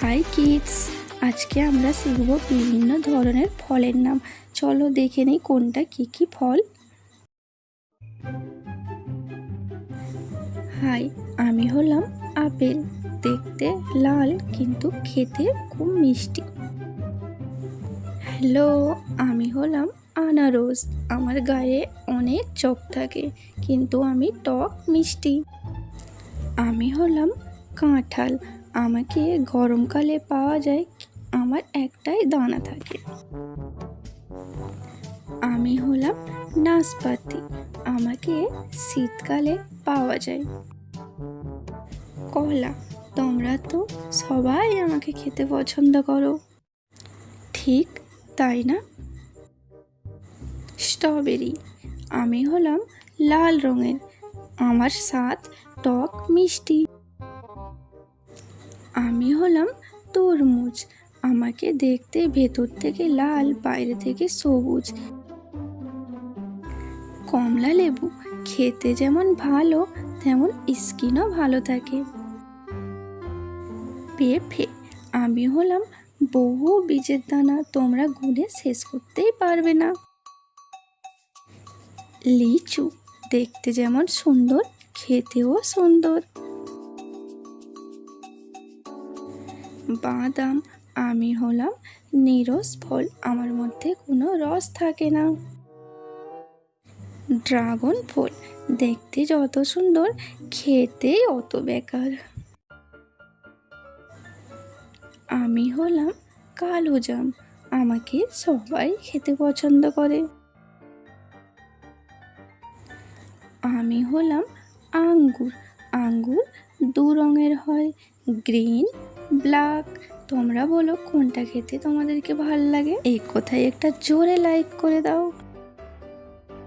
High kids আজকে আমরা শিখব বিভিন্ন ধরনের ফলের নাম। চলো দেখে নিই কোনটা কি কি ফল। হাই আমি হলাম আপেল। দেখতে লাল, কিন্তু খেতে খুব মিষ্টি। হ্যালো আমি হলাম আনারস। আমার গায়ে অনেক চোখ থাকে, কিন্তু আমি টক মিষ্টি। আমি হলাম কাঁঠাল। আমাকে গরমকালে পাওয়া যায়, আমার একটাই দানা থাকে। আমি হলাম নাশপাতি, আমাকে শীতকালে পাওয়া যায়। কলা, তোমরা তো সবাই আমাকে খেতে পছন্দ করো। ঠিক তাই না? স্ট্রবেরি, আমি হলাম লাল রঙের, আমার স্বাদ টক মিষ্টি। আমি হলাম তরমুজ। আমাকে দেখতে ভেতর থেকে লাল, বাইরে থেকে সবুজ। কমলা লেবু খেতে যেমন ভালো, তেমন স্কিনও ভালো থাকে। পেঁপে, আমি হলাম বহু বীজের দানা, তোমরা গুনে শেষ করতেই পারবে না। লিচু দেখতে যেমন সুন্দর, খেতেও সুন্দর। বাদাম, আমি হলাম নিরস ফল, আমার মধ্যে কোনো রস থাকে না। ড্রাগন ফল, দেখতে যত সুন্দর, খেতে অত বেকার। আমি হলাম কালো জাম, আমাকে সবাই খেতে পছন্দ করে। আমি হলাম আঙ্গুর আঙ্গুর দু রঙের হয়, গ্রিন ব্ল্যাক তোমরা বলো কোনটা খেতে তোমাদেরকে ভালো লাগে? এই কোথায় একটা জোরে লাইক করে দাও।